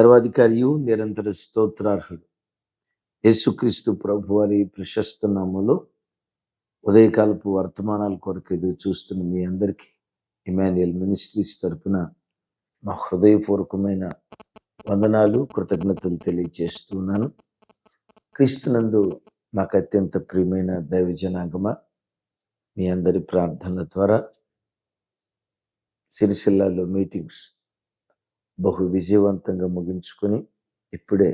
సర్వాధికారియు నిరంతర స్తోత్రార్హుడు. యేసుక్రీస్తు ప్రభు వారి ప్రశస్త నామములో ఉదయకాలపు వర్తమానాల కొరకు ఎదురు చూస్తున్న మీ అందరికీ ఇమాన్యుయల్ మినిస్ట్రీస్ తరపున మా హృదయపూర్వకమైన వందనాలు కృతజ్ఞతలు తెలియజేస్తున్నాను క్రీస్తునందు నాకు అత్యంత ప్రియమైన దైవ జనాంగమ మీ అందరి ప్రార్థనల ద్వారా సిరిసిల్లాలో మీటింగ్స్ బహు విజయవంతంగా ముగించుకొని ఇప్పుడే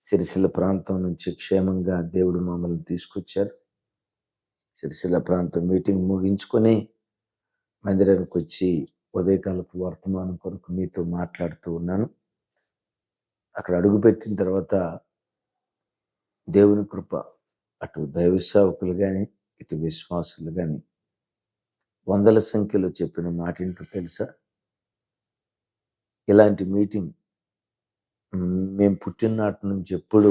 సిరిసిల ప్రాంతం నుంచి క్షేమంగా దేవుడు మమ్మల్ని తీసుకొచ్చారు. సిరిసిల ప్రాంతం మీటింగ్ ముగించుకొని మందిరానికి వచ్చి ఉదయకాలపు వర్తమానం కొరకు మీతో మాట్లాడుతూ ఉన్నాను. అక్కడ అడుగుపెట్టిన తర్వాత దేవుని కృప అటు దైవ సేవకులు కానీ ఇటు విశ్వాసులు కానీ వందల సంఖ్యలో చెప్పిన మాట ఏంటో తెలుసా? ఇలాంటి మీటింగ్ మేము పుట్టిననాటి నుంచి ఎప్పుడు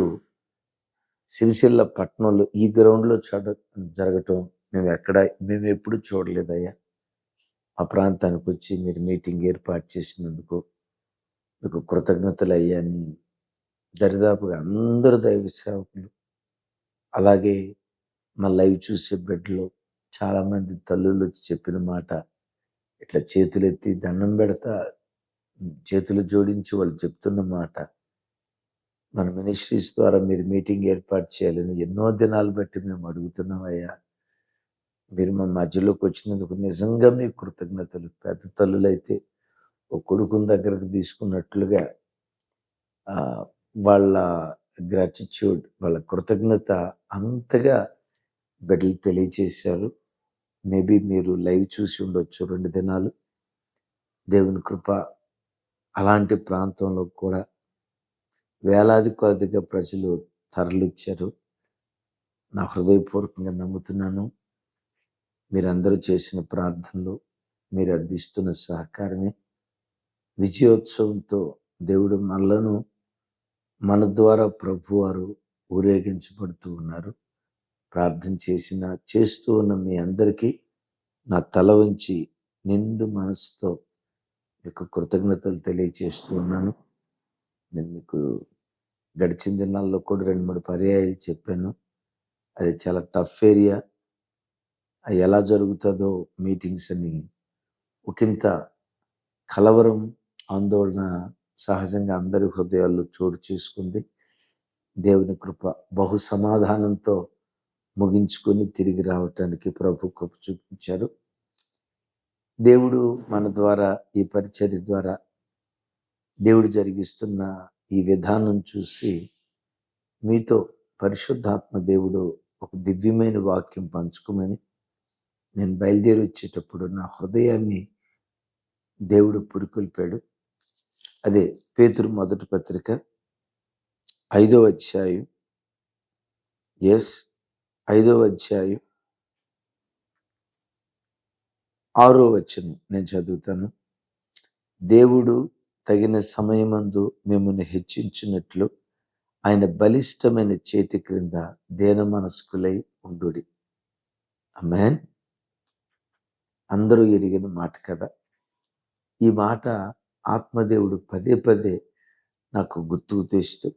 సిరిసిల్ల పట్టణంలో ఈ గ్రౌండ్లో చడ జరగటం మేము ఎక్కడ మేము ఎప్పుడు చూడలేదయ్యా. ఆ ప్రాంతానికి వచ్చి మీరు మీటింగ్ ఏర్పాటు చేసినందుకు మీకు కృతజ్ఞతలు అయ్యా. అని దరిదాపుగా అందరు దైవ సేవకులు. అలాగే మా లైవ్ చూసే బిడ్డలు చాలామంది తల్లులు వచ్చి చెప్పిన మాట ఇట్లా చేతులెత్తి దండం పెడతా చేతులు జోడించి వాళ్ళు చెప్తున్న మాట. మన మినిస్ట్రీస్ ద్వారా మీరు మీటింగ్ ఏర్పాటు చేయాలని ఎన్నో దినాలు బట్టి మేము అడుగుతున్నాం అయ్యా. మీరు మా మధ్యలోకి వచ్చినందుకు నిజంగా మీ కృతజ్ఞతలు. పెద్ద తల్లులైతే ఒక కొడుకుని దగ్గరకు తీసుకున్నట్లుగా వాళ్ళ గ్రాటిట్యూడ్ వాళ్ళ కృతజ్ఞత అంతగా బిడ్డలు తెలియచేశారు. మేబీ మీరు లైవ్ చూసి ఉండొచ్చు రెండు దినాలు. దేవుని కృప అలాంటి ప్రాంతంలో కూడా వేలాది కొద్దిగా ప్రజలు తరలిచ్చారు. నా హృదయపూర్వకంగా నమ్ముతున్నాను. మీరందరూ చేసిన ప్రార్థనలు మీరు అందిస్తున్న సహకారమే. విజయోత్సవంతో దేవుడు మనలను మన ద్వారా ప్రభువారు ఊరేగించబడుతూ ఉన్నారు. ప్రార్థన చేసిన చేస్తూ ఉన్న మీ అందరికీ నా తల వంచి నిండు మనసుతో మీకు కృతజ్ఞతలు తెలియచేస్తూ ఉన్నాను. నేను మీకు గడిచిన దినాల్లో కూడా రెండు మూడు పర్యాయాలు చెప్పాను. అది చాలా టఫ్ ఏరియా. అది ఎలా జరుగుతుందో మీటింగ్స్ అని ఒకంత కలవరం ఆందోళన సహజంగా అందరి హృదయాల్లో చోటు చేసుకుంది. దేవుని కృప బహు సమాధానంతో ముగించుకొని తిరిగి రావటానికి ప్రభు కృప చూపించారు. దేవుడు మన ద్వారా ఈ పరిచర్య ద్వారా దేవుడు జరిగిస్తున్న ఈ విధానం చూసి మీతో పరిశుద్ధాత్మ దేవుడు ఒక దివ్యమైన వాక్యం పంచుకోమని నేను బయలుదేరి వచ్చేటప్పుడు నా హృదయాన్ని దేవుడు పురుకొల్పాడు. అదే పేతురు మొదటి పత్రిక ఐదో అధ్యాయం. ఎస్ ఐదో అధ్యాయం. ఆరో వచనం నేను చదువుతాను. దేవుడు తగిన సమయమందు మిమ్మల్ని హెచ్చించినట్లు ఆయన బలిష్టమైన చేతి క్రింద దేన మనస్కులై ఉండుడి. అమ్మాన్ అందరూ ఎరిగిన మాట కదా. ఈ మాట ఆత్మదేవుడు పదే పదే నాకు గుర్తుకు తెస్తూ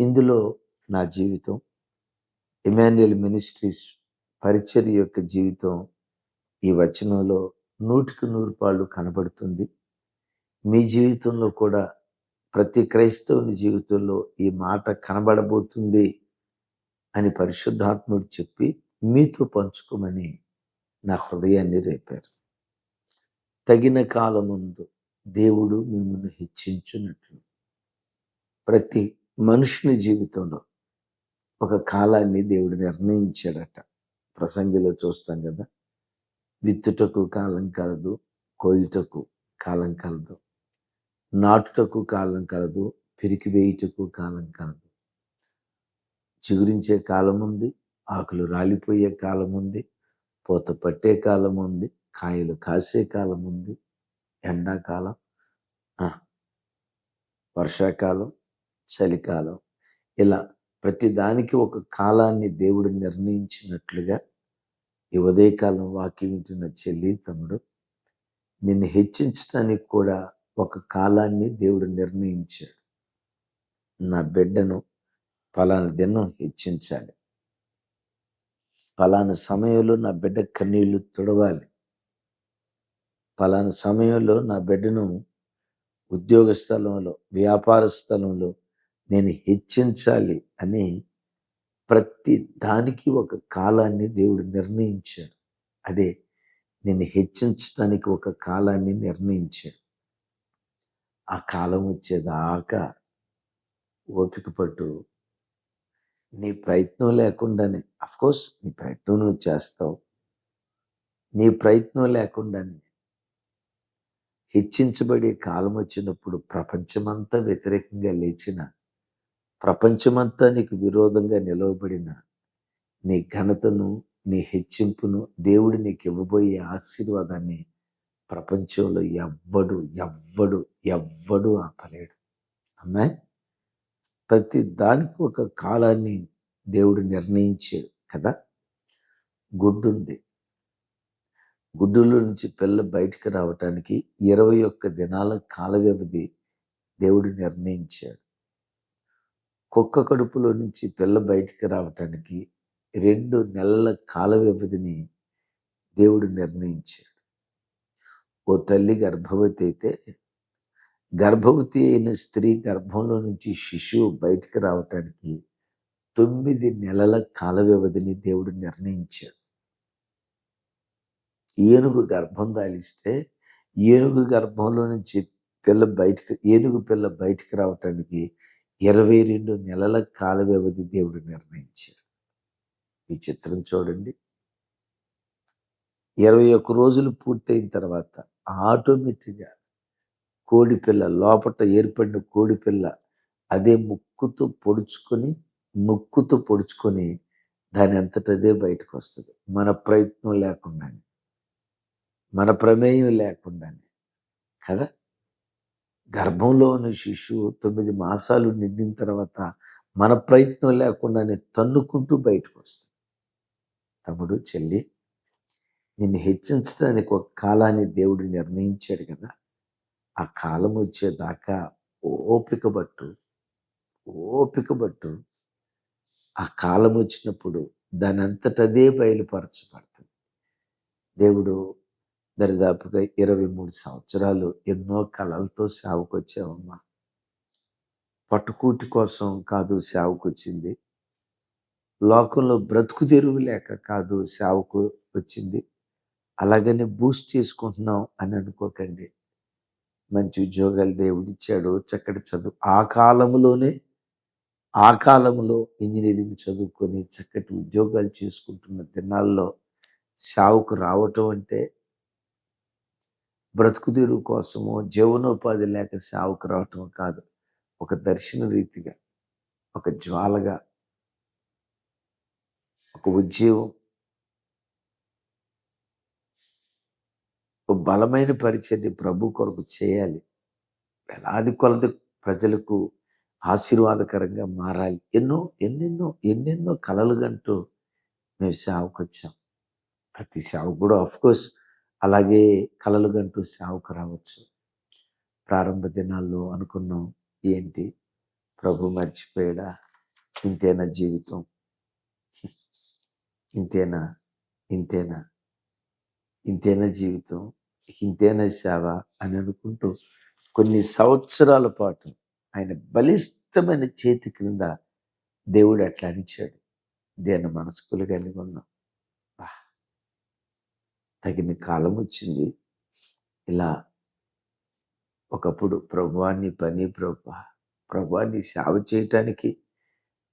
ఇందులో నా జీవితం ఇమాన్యుయల్ మినిస్ట్రీస్ పరిచర్య యొక్క జీవితం ఈ వచనంలో నూటికి నూరు పాళ్ళు కనబడుతుంది. మీ జీవితంలో కూడా ప్రతి క్రైస్తవుని జీవితంలో ఈ మాట కనబడబోతుంది అని పరిశుద్ధాత్ముడు చెప్పి మీతో పంచుకోమని నా హృదయాన్ని రేపారు. తగిన కాలముందు దేవుడు మిమ్మల్ని హెచ్చించున్నట్లు ప్రతి మనుషుని జీవితంలో ఒక కాలాన్ని దేవుడు నిర్ణయించాడట. ప్రసంగిలో చూస్తాం కదా. విత్తుటకు కాలం కలదు కోయుటకు కాలం కలదు. నాటుటకు కాలం కలదు పిరికి వేయుటకు కాలం కలదు. చిగురించే కాలం ఉంది ఆకులు రాలిపోయే కాలం ఉంది పూత పట్టే కాలం ఉంది కాయలు కాసే కాలం ఉంది. ఎండాకాలం వర్షాకాలం చలికాలం. ఇలా ప్రతి దానికి ఒక కాలాన్ని దేవుడు నిర్ణయించినట్లుగా ఈ ఉదయకాలం వాక్యం వింటున్న చెల్లి తమ్ముడు నిన్ను హెచ్చించడానికి కూడా ఒక కాలాన్ని దేవుడు నిర్ణయించాడు. నా బిడ్డను పలానా దినం హెచ్చించాలి. పలానా సమయంలో నా బిడ్డ కన్నీళ్ళు తుడవాలి. పలానా సమయంలో నా బిడ్డను ఉద్యోగ స్థలంలో వ్యాపార స్థలంలో నేను హెచ్చించాలి అని ప్రతి దానికి ఒక కాలాన్ని దేవుడు నిర్ణయించాడు. అదే నిన్ను హెచ్చించడానికి ఒక కాలాన్ని నిర్ణయించాడు. ఆ కాలం వచ్చేదాకా ఓపిక పట్టు. నీ ప్రయత్నం లేకుండానే కోర్స్ నీ ప్రయత్నం నువ్వు చేస్తావు. నీ ప్రయత్నం లేకుండానే హెచ్చించబడే కాలం వచ్చినప్పుడు ప్రపంచమంతా వ్యతిరేకంగా లేచిన ప్రపంచమంతా నీకు విరోధంగా నిలవబడిన నీ ఘనతను నీ హెచ్చింపును దేవుడు నీకు ఇవ్వబోయే ఆశీర్వాదాన్ని ప్రపంచంలో ఎవ్వడు ఎవ్వడు ఎవ్వడు ఆపలేడు. అమ్మాయి ప్రతి దానికి ఒక కాలాన్ని దేవుడు నిర్ణయించాడు కదా? గుడ్డుంది గుడ్డులో నుంచి పిల్ల బయటికి రావటానికి ఇరవై ఒక్క దినాల కాల వ్యవధి దేవుడు నిర్ణయించాడు. కుక్క కడుపులో నుంచి పిల్ల బయటికి రావటానికి రెండు నెలల కాల వ్యవధిని దేవుడు నిర్ణయించాడు. ఓ తల్లి గర్భవతి అయితే గర్భవతి అయిన స్త్రీ గర్భంలో నుంచి శిశువు బయటికి రావటానికి తొమ్మిది నెలల కాల వ్యవధిని దేవుడు నిర్ణయించాడు. ఏనుగు గర్భం దాలిస్తే ఏనుగు గర్భంలో నుంచి పిల్ల బయటికి ఏనుగు పిల్ల బయటికి రావటానికి ఇరవై రెండు నెలల కాల వ్యవధి దేవుడు నిర్ణయించాడు. ఈ చిత్రం చూడండి. ఇరవై ఒక్క రోజులు పూర్తయిన తర్వాత ఆటోమేటిక్గా కోడిపిల్ల లోపట ఏర్పడిన కోడిపిల్ల అదే ముక్కుతో పొడుచుకొని ముక్కుతో పొడుచుకొని దాని అంతటదే బయటకు వస్తుంది. మన ప్రయత్నం లేకుండానే. మన ప్రమేయం లేకుండానే. కదా? గర్భంలో ఉన్న శిశువు తొమ్మిది మాసాలు నిండిన తర్వాత మన ప్రయత్నం లేకుండానే తన్నుకుంటూ బయటకు వస్తుంది. తమ్ముడు చెల్లి నిన్ను హెచ్చించడానికి ఒక కాలాన్ని దేవుడు నిర్ణయించాడు కదా. ఆ కాలం వచ్చేదాకా ఓపిక బట్టు ఓపిక బట్టు ఆ కాలం వచ్చినప్పుడు దానంతటదే బయలుపరచబడుతుంది. దేవుడు దరిదాపుగా ఇరవై మూడు సంవత్సరాలు ఎన్నో కళలతో సేవకొచ్చావమ్మా. పట్టుకూటి కోసం కాదు సేవకొచ్చింది. లోకంలో బ్రతుకు తెరువు లేక కాదు సేవకు వచ్చింది అలాగనే బూస్ట్ చేసుకుంటున్నాం అని అనుకోకండి. మంచి ఉద్యోగాలు దేవుడిచ్చాడు చక్కటి చదువు. ఆ కాలంలోనే ఆ కాలంలో ఇంజనీరింగ్ చదువుకొని చక్కటి ఉద్యోగాలు చేసుకుంటున్న దినాల్లో సేవకు రావటం అంటే బ్రతుకుదీరు కోసమో జీవనోపాధి లేక సేవకు రావటం కాదు. ఒక దర్శన రీతిగా ఒక జ్వాలగా ఒక ఉద్యోగం ఒక బలమైన పరిచర్య ప్రభు కొరకు చేయాలి. వేలాది కొలది ప్రజలకు ఆశీర్వాదకరంగా మారాలి. ఎన్నో ఎన్నెన్నో ఎన్నెన్నో కలలుగంటూ మేము సేవకు వచ్చాం ప్రతి సేవకు కూడా కోర్స్ అలాగే కలలు గంటూ సావుకు రావచ్చు. ప్రారంభ దినాల్లో అనుకున్నాం ఏంటి? ప్రభు మర్చిపోయాడా? ఇంతేనా జీవితం? ఇంతేనా? ఇంతేనా? ఇంతేనా జీవితం? ఇంతేనా సేవ? అని అనుకుంటూ కొన్ని సంవత్సరాల పాటు ఆయన బలిష్టమైన చేతి క్రింద దేవుడు అట్లా అనిచాడు దేని మనసుకులు కలిగి ఉన్నాం. తగిన కాలం వచ్చింది ఇలా ఒకప్పుడు ప్రభువాన్ని పని ప్రభా ప్రభువాన్ని సేవ చేయటానికి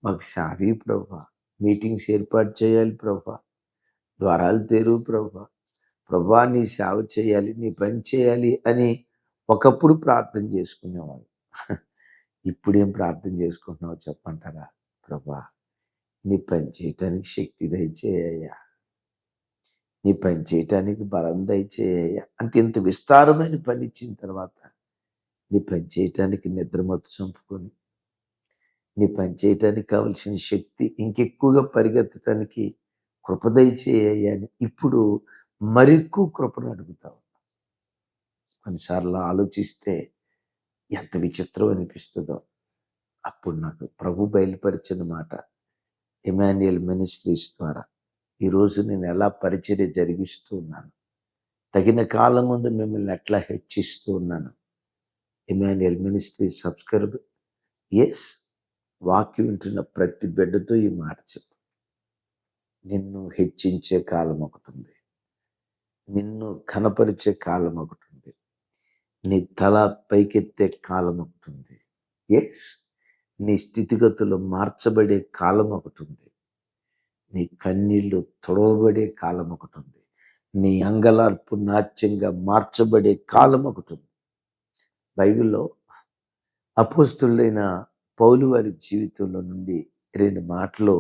మాకు సారీ ప్రభా మీటింగ్స్ ఏర్పాటు చేయాలి ప్రభా ద్వారాలు తెరువు ప్రభా ప్రభా నీ సేవ చేయాలి నీ పని చేయాలి అని ఒకప్పుడు ప్రార్థన చేసుకునేవాళ్ళు. ఇప్పుడేం ప్రార్థన చేసుకుంటున్నావు చెప్పంటారా? ప్రభా నీ పని చేయటానికి శక్తి దయచేయ్యా. నీ పని చేయటానికి బలం దయచేయ. అంటే ఇంత విస్తారమైన పని ఇచ్చిన తర్వాత నీ పని చేయటానికి నిద్రమత్తు చంపుకొని నీ పని చేయటానికి కావలసిన శక్తి ఇంకెక్కువగా పరిగెత్తటానికి కృపదయ అని ఇప్పుడు మరెక్కువ కృపను అడుగుతావు కొన్నిసార్లు ఆలోచిస్తే ఎంత విచిత్రం అనిపిస్తుందో. అప్పుడు నాకు ప్రభు బయలుపరిచిన మాట ఎమాన్యుయల్ మినిస్ట్రీస్ ద్వారా ఈరోజు నేను ఎలా పరిచర్య జరిగిస్తూ ఉన్నాను? తగిన కాలం ముందు మిమ్మల్ని ఎట్లా హెచ్చిస్తూ ఉన్నాను? ఇమాన్యుయల్ మినిస్ట్రీ సబ్స్క్రైబ్ ఎస్ వాక్యం వింటున్న ప్రతి బిడ్డతో ఈ మాట చెప్పు. నిన్ను హెచ్చించే కాలం ఒకటి ఉంది. నిన్ను కనపరిచే కాలం ఒకటి ఉంది. నీ తల పైకెత్తే కాలం ఒకటి ఉంది. ఎస్ నీ స్థితిగతులు మార్చబడే కాలం ఒకటి ఉంది. నీ కన్నీళ్ళు తొడవబడే కాలం ఒకటి ఉంది నీ అంగలార్పు నాట్యంగా మార్చబడే కాలం ఒకటి ఉంది బైబిల్లో అపోస్తులైన పౌలు వారి జీవితంలో నుండి రెండు మాటలు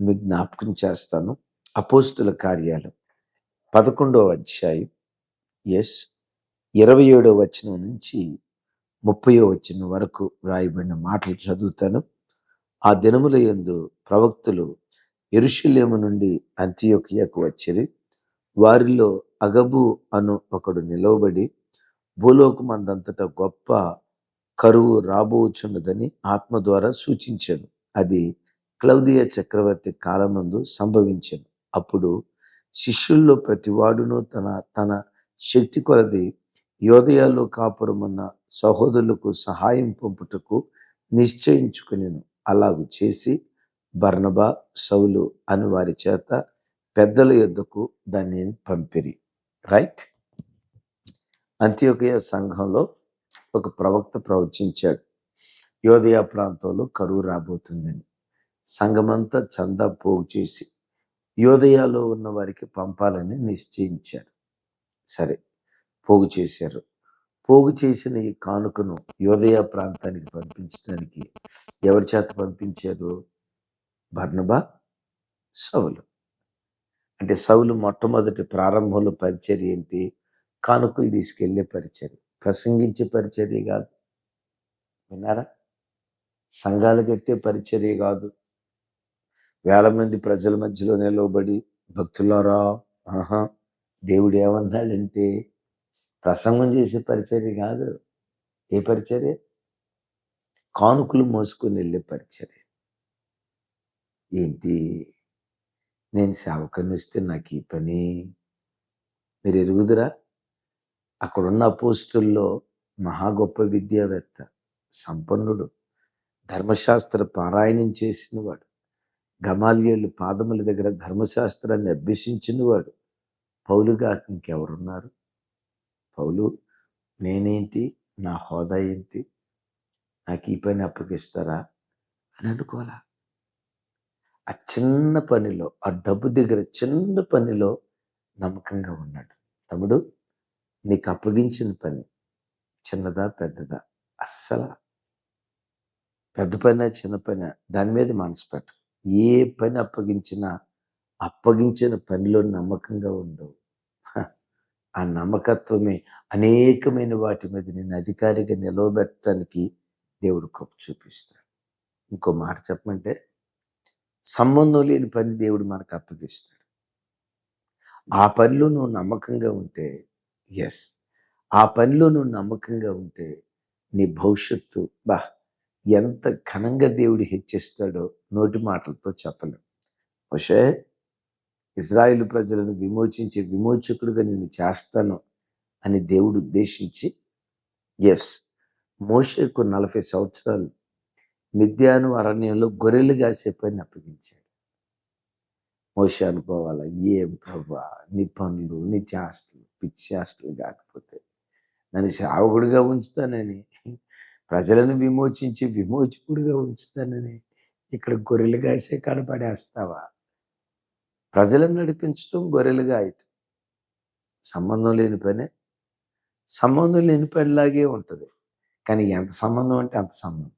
మీకు జ్ఞాపకం చేస్తాను. అపోస్తుల కార్యాలు పదకొండవ అధ్యాయం ఎస్ ఇరవై ఏడవ వచనం నుంచి ముప్పయో వచ్చిన వరకు వ్రాయబడిన మాటలు చదువుతాను. ఆ దినముల యందు ప్రవక్తులు ఎరుషులేము నుండి అంత్యోకియాకు వచ్చిరి. వారిలో అగబు అను ఒకడు నిలవబడి భూలోకమందంతటా గొప్ప కరువు రాబోచున్నదని ఆత్మ ద్వారా సూచించాను. అది క్లౌదియ చక్రవర్తి కాలమందు సంభవించాను. అప్పుడు శిష్యుల్లో ప్రతివాడును తన తన శక్తి కొలది యోదయాలో కాపురమున్న సహోదరులకు సహాయం పంపుటకు నిశ్చయించుకునేను. అలాగు చేసి బర్నబా సౌలు అని వారి చేత పెద్దల యొద్దకు దాన్ని పంపిరి. రైట్ అంత్యోకయ సంఘంలో ఒక ప్రవక్త ప్రవచించాడు. యోదయ ప్రాంతంలో కరువు రాబోతుందని. సంఘమంతా చందా పోగు చేసి యోదయాలో ఉన్న వారికి పంపాలని నిశ్చయించారు. సరే పోగు చేశారు. పోగు చేసిన ఈ కానుకను యోదయ ప్రాంతానికి పంపించడానికి ఎవరి చేత పంపించారు? బర్ణబా సౌలు. అంటే సౌలు మొట్టమొదటి ప్రారంభంలో పరిచర్య ఏంటి? కానుకలు తీసుకెళ్ళే పరిచర్య. ప్రసంగించే పరిచర్య కాదు. విన్నారా? సంఘాలు కట్టే పరిచర్య కాదు. వేల మంది ప్రజల మధ్యలో నిలవబడి భక్తులారా ఆహా దేవుడు ఏమన్నాడంటే ప్రసంగం చేసే పరిచర్య కాదు. ఏ పరిచర్య? కానుకలు మోసుకొని వెళ్ళే పరిచర్య. ఏంటి? నేను సేవకుని వస్తే నాకు ఈ పని మీరు ఎరుగుదురా? అక్కడున్న పోస్టుల్లో మహా గొప్ప విద్యావేత్త సంపన్నుడు ధర్మశాస్త్ర పారాయణం చేసినవాడు గమాలియలు పాదముల దగ్గర ధర్మశాస్త్రాన్ని అభ్యసించినవాడు పౌలుగా ఇంకెవరున్నారు? పౌలు నేనేంటి? నా హోదా ఏంటి? నాకు ఈ పని అప్పగిస్తారా? అని అనుకోవాలా? ఆ చిన్న పనిలో ఆ డబ్బు దగ్గర చిన్న పనిలో నమ్మకంగా ఉన్నాడు. తమ్ముడు నీకు అప్పగించిన పని చిన్నదా పెద్దదా? అస్సలు. పెద్ద పని చిన్న పని. దాని మీద మనసు పెట్టు. ఏ పని అప్పగించినా అప్పగించిన పనిలో నమ్మకంగా ఉండవు. ఆ నమ్మకత్వమే అనేకమైన వాటి మీద నేను అధికారిగా నిలవబెట్టడానికి దేవుడు కప్పు చూపిస్తాడు. ఇంకో మాట చెప్పమంటే సంబంధం లేని పని దేవుడు మనకు అప్పగిస్తాడు. ఆ పనిలో నువ్వు నమ్మకంగా ఉంటే ఎస్ ఆ పనిలో నువ్వు నమ్మకంగా ఉంటే నీ భవిష్యత్తు బా ఎంత ఘనంగా దేవుడు హెచ్చిస్తాడో నోటి మాటలతో చెప్పలేం. బహుశే ఇజ్రాయిల్ ప్రజలను విమోచించే విమోచకుడుగా నేను చేస్తాను అని దేవుడు ఉద్దేశించి ఎస్ మోషకు నలభై సంవత్సరాలు మిథ్యాను అరణ్యంలో గొర్రెలు కాసే పని అప్పగించాడు. మోష అనుకోవాలా ఏం ప్రభా నీ పనులు నీ చేష్టలు పిచ్చి చేష్టలు కాకపోతే నన్ను సేవకుడిగా ఉంచుతానని ప్రజలను విమోచించి విమోచకుడిగా ఉంచుతానని ఇక్కడ గొర్రెలు కాసే కనపడేస్తావా ప్రజలను నడిపించడం గొర్రెలుగా గాయటం సంబంధం లేని పనే. సంబంధం లేని పనిలాగే ఉంటుంది. కానీ ఎంత సంబంధం అంటే అంత సంబంధం.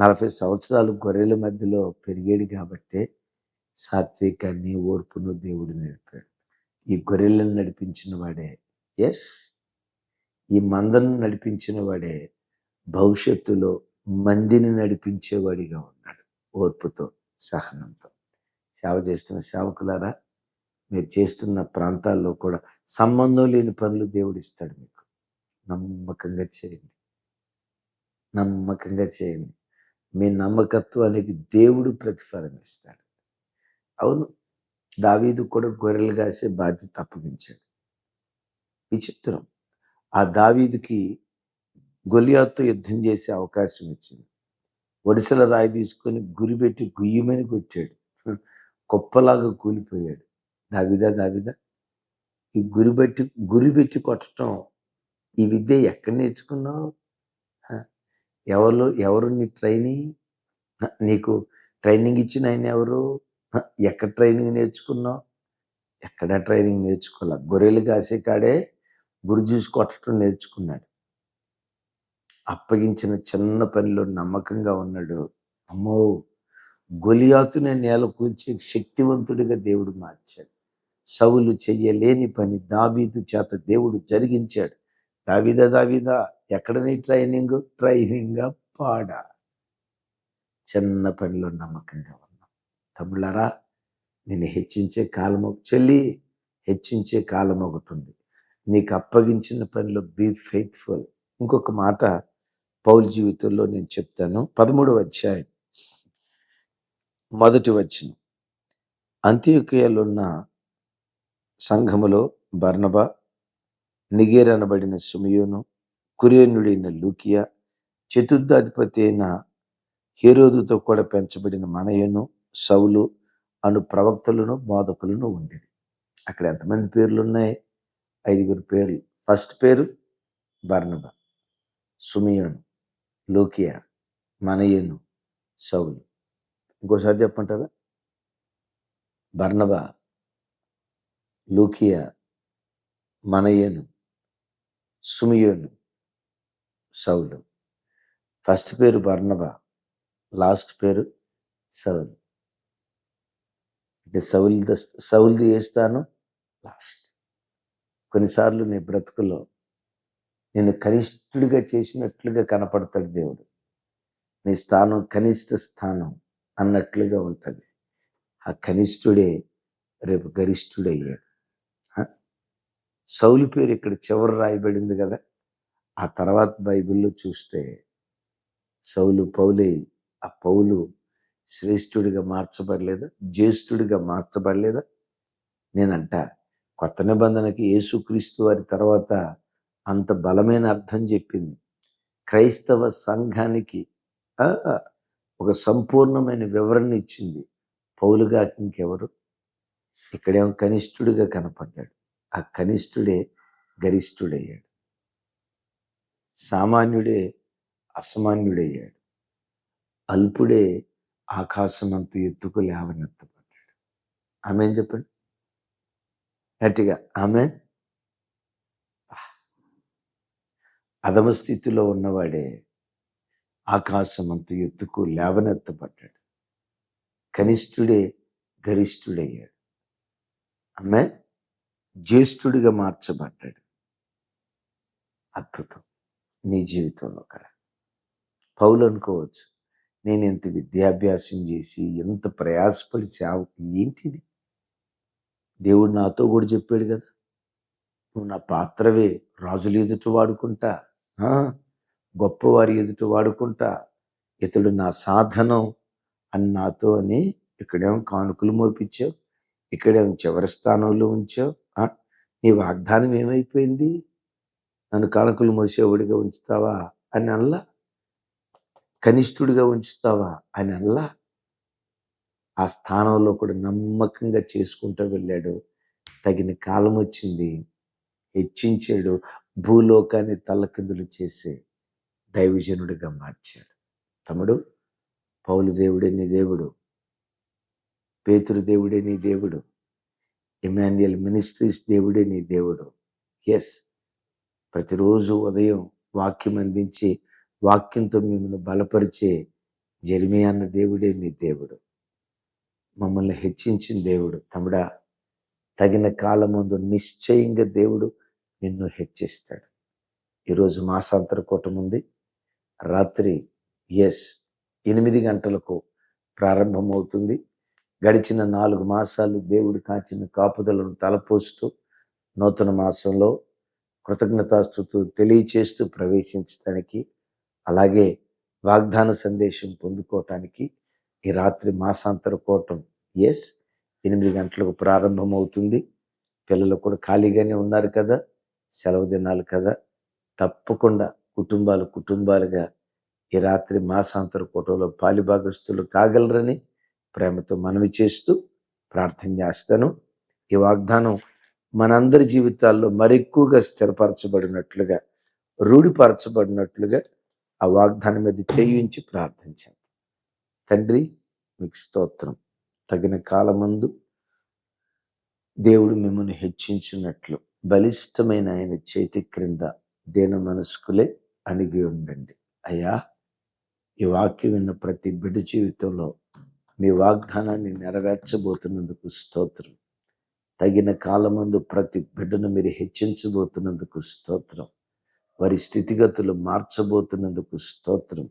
నలభై సంవత్సరాలు గొర్రెల మధ్యలో పెరిగాడు కాబట్టే సాత్వికాన్ని ఓర్పును దేవుడు నేర్పాడు. ఈ గొర్రెలను నడిపించిన వాడే ఎస్ ఈ మందను నడిపించిన వాడే భవిష్యత్తులో మందిని నడిపించేవాడిగా ఉన్నాడు ఓర్పుతో సహనంతో. సేవ చేస్తున్న సేవకులారా మీరు చేస్తున్న ప్రాంతాల్లో కూడా సంబంధం లేని పనులు దేవుడు ఇస్తాడు మీకు. నమ్మకంగా చేయండి. నమ్మకంగా చేయండి. మీ నమ్మకత్వానికి దేవుడు ప్రతిఫలం ఇస్తాడు అవును. దావీదు కూడా గొర్రెలు కాసే బాధ్యత అప్పగించాడు. విచిత్రం. ఆ దావీదుకి గొలియాతో యుద్ధం చేసే అవకాశం ఇచ్చింది. ఒడిసెల రాయి తీసుకొని గురిపెట్టి గుయ్యమని కొట్టాడు. కుప్పలాగా కూలిపోయాడు. దావిదా దావిదా ఈ గురిబెట్టి గురిబెట్టి కొట్టడం ఈ విద్య ఎక్కడ నేర్చుకున్నావు? ఎవరు ఎవరు నీ ట్రైనింగ్ నీకు ట్రైనింగ్ ఇచ్చిన ఆయన ఎవరు? ఎక్కడ ట్రైనింగ్ నేర్చుకున్నావు? ఎక్కడ ట్రైనింగ్ నేర్చుకోలే గొర్రెలు కాసే కాడే గురి చూసి కొట్టడం నేర్చుకున్నాడు. అప్పగించిన చిన్న పనిలో నమ్మకంగా ఉన్నాడు. అమ్మో! గొలియాతునే నేల కూల్చే శక్తివంతుడిగా దేవుడు మార్చాడు. సవులు చెయ్యలేని పని దావీదు చేత దేవుడు జరిగించాడు. దావీదా దావీదా! ఎక్కడ నీ ట్రైనింగ్? ట్రైనింగ్ పాడ. చిన్న పనిలో నమ్మకంగా ఉన్నాం. తమ్ముళ్ళారా నేను హెచ్చించే కాలం చెల్లి హెచ్చించే కాలం ఒకటి ఉంది నీకు అప్పగించిన పనిలో బీ ఫెయిత్ఫుల్ ఇంకొక మాట పౌల్ జీవితంలో నేను చెప్తాను. పదమూడవ అధ్యాయం. మొదటి వచ్చిన అంత్యోకయలున్న సంఘములో బర్ణబ నిగేరనబడిన సుమయును కురియనుడైన లూకియా చతుర్థాధిపతి అయిన హీరోదుతో కూడా పెంచబడిన మనయను సౌలు అను ప్రవక్తలను బోధకులను ఉండేది. అక్కడ ఎంతమంది పేర్లు ఉన్నాయి ఐదుగురు పేర్లు. ఫస్ట్ పేరు బర్ణబ సుమియోను లోకియా మనయను సౌలు. ఇంకోసారి చెప్పంటారా బర్ణబ లూకియా మనయను సుమియోను సౌలు. ఫస్ట్ పేరు బర్ణబ లాస్ట్ పేరు సౌలు. అంటే సౌల్ సౌల్ది వేస్తాను లాస్ట్. కొన్నిసార్లు నీ బ్రతుకులో నేను కనిష్ఠుడిగా చేసినట్లుగా కనపడతాడు దేవుడు. నీ స్థానం కనిష్ట స్థానం అన్నట్లుగా ఉంటుంది. ఆ కనిష్ఠుడే రేపు గరిష్ఠుడయ్యాడు. సౌలు పేరు ఇక్కడ చివరి రాయబడింది కదా? ఆ తర్వాత బైబిల్లో చూస్తే సౌలు పౌలే ఆ పౌలు శ్రేష్ఠుడిగా మార్చబడలేదా జ్యేష్ఠుడిగా మార్చబడలేదా. నేనంట కొత్త నిబంధనకి యేసుక్రీస్తు వారి తర్వాత అంత బలమైన అర్థం చెప్పింది. క్రైస్తవ సంఘానికి ఒక సంపూర్ణమైన వివరణ ఇచ్చింది. పౌలుగా ఇంకెవరు? ఇక్కడేమో కనిష్ఠుడిగా కనపడ్డాడు. ఆ కనిష్ఠుడే గరిష్ఠుడయ్యాడు. సామాన్యుడే అసమాన్యుడయ్యాడు. అల్పుడే ఆకాశం అంత ఎత్తుకు లేవనెత్తపడ్డాడు ఆమె చెప్పండి? గట్టిగా ఆమె? అధమ స్థితిలో ఉన్నవాడే ఆకాశం అంత ఎత్తుకు లేవనెత్తపడ్డాడు కనిష్ఠుడే గరిష్ఠుడయ్యాడు. ఆమె? జ్యేష్ఠుడిగా మార్చబడ్డాడు. అద్భుతం. నీ జీవితంలో కూడా పౌలు అనుకోవచ్చు నేను ఎంత విద్యాభ్యాసం చేసి ఎంత ప్రయాసపడి సేవ ఏంటిది? దేవుడు నాతో కూడా చెప్పాడు కదా నువ్వు నా పాత్రవే రాజులు ఎదుట వాడుకుంటా గొప్పవారి ఎదుట వాడుకుంటా ఇతడు నా సాధనం అని నాతో అని ఇక్కడేమో కానుకలు మోపించావు ఇక్కడేమో చివరి స్థానంలో ఉంచావు నీ వాగ్దానం ఏమైపోయింది? నన్ను కానుకలు మోసేవాడిగా ఉంచుతావా? అని అల్లా కనిష్ఠుడిగా ఉంచుతావా? అని అల్లా ఆ స్థానంలో కూడా నమ్మకంగా చేసుకుంటూ వెళ్ళాడు. తగిన కాలం వచ్చింది. హెచ్చించాడు. భూలోకాన్ని తల్లకిందులు చేసే దైవజనుడిగా మార్చాడు. తమ్ముడు పౌలు దేవుడే నీ దేవుడు. పేతురు దేవుడే నీ దేవుడు. ఇమాన్యుయల్ మినిస్ట్రీస్ దేవుడే నీ దేవుడు. ఎస్ ప్రతిరోజు ఉదయం వాక్యం అందించి వాక్యంతో మిమ్మల్ని బలపరిచే జరిమి అన్న దేవుడే మీ దేవుడు. మమ్మల్ని హెచ్చించిన దేవుడు. తమ్ముడా తగిన కాలం ముందు నిశ్చయంగా దేవుడు నిన్ను హెచ్చిస్తాడు. ఈరోజు మాసాంతర కూటం ఉంది. రాత్రి ఎస్ ఎనిమిది గంటలకు ప్రారంభమవుతుంది. గడిచిన నాలుగు మాసాలు దేవుడు కాచిన కాపుదలను తలపోస్తూ నూతన మాసంలో కృతజ్ఞతాస్థుతు తెలియచేస్తూ ప్రవేశించడానికి అలాగే వాగ్దాన సందేశం పొందుకోవటానికి ఈ రాత్రి మాసాంతర కూటం ఎస్ ఎనిమిది గంటలకు ప్రారంభమవుతుంది. పిల్లలు కూడా ఖాళీగానే ఉన్నారు కదా సెలవు దినాలు కదా. తప్పకుండా కుటుంబాలు కుటుంబాలుగా ఈ రాత్రి మాసాంతర కూటంలో పాలిభాగస్తులు కాగలరని ప్రేమతో మనవి చేస్తూ ప్రార్థన చేస్తాను. ఈ వాగ్దానం మనందరి జీవితాల్లో మరెక్కువగా స్థిరపరచబడినట్లుగా రూఢిపరచబడినట్లుగా ఆ వాగ్దానం మీద చేయించి ప్రార్థించాను తండ్రి మీకు స్తోత్రం. తగిన కాలమందు దేవుడు మిమ్మల్ని హెచ్చించినట్లు బలిష్టమైన ఆయన చేతి క్రింద దేన మనస్కులే అణిగి ఉండండి. అయ్యా ఈ వాక్యం విన్న ప్రతి బిడ్డ జీవితంలో మీ వాగ్దానాన్ని నెరవేర్చబోతున్నందుకు స్తోత్రం. తగిన కాలమందు ప్రతి బిడ్డను మీరు హెచ్చించబోతున్నందుకు స్తోత్రం. వారి స్థితిగతులు మార్చబోతున్నందుకు స్తోత్రం.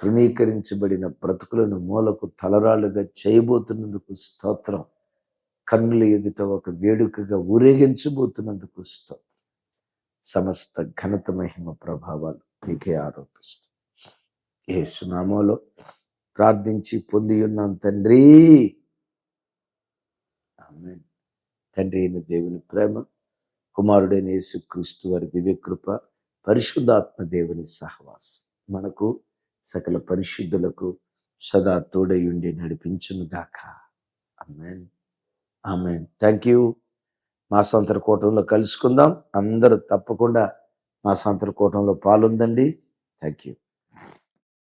తృణీకరించబడిన బ్రతుకులను మూలకు తలరాలుగా చేయబోతున్నందుకు స్తోత్రం. కన్నుల ఎదుట ఒక వేడుకగా ఊరేగించబోతున్నందుకు స్తోత్రం. సమస్త ఘనత మహిమ ప్రభావాలు మీకే ఆరోపిస్తూ. ఏ సునామాలో ప్రార్థించి పొంది ఉన్నాం తండ్రి. ఆమెన్. తండ్రి అయిన దేవుని ప్రేమ కుమారుడైన యేసుక్రీస్తు వారి దివ్యకృప పరిశుద్ధాత్మ దేవుని సహవాసం మనకు సకల పరిశుద్ధులకు సదా ఉండి నడిపించును గాక. ఆమెన్. ఆమెన్. Thank you. మాసాంతర కూటంలో కలుసుకుందాం. అందరూ తప్పకుండా మాసాంతర కూటంలో పాలుందండి. Thank you.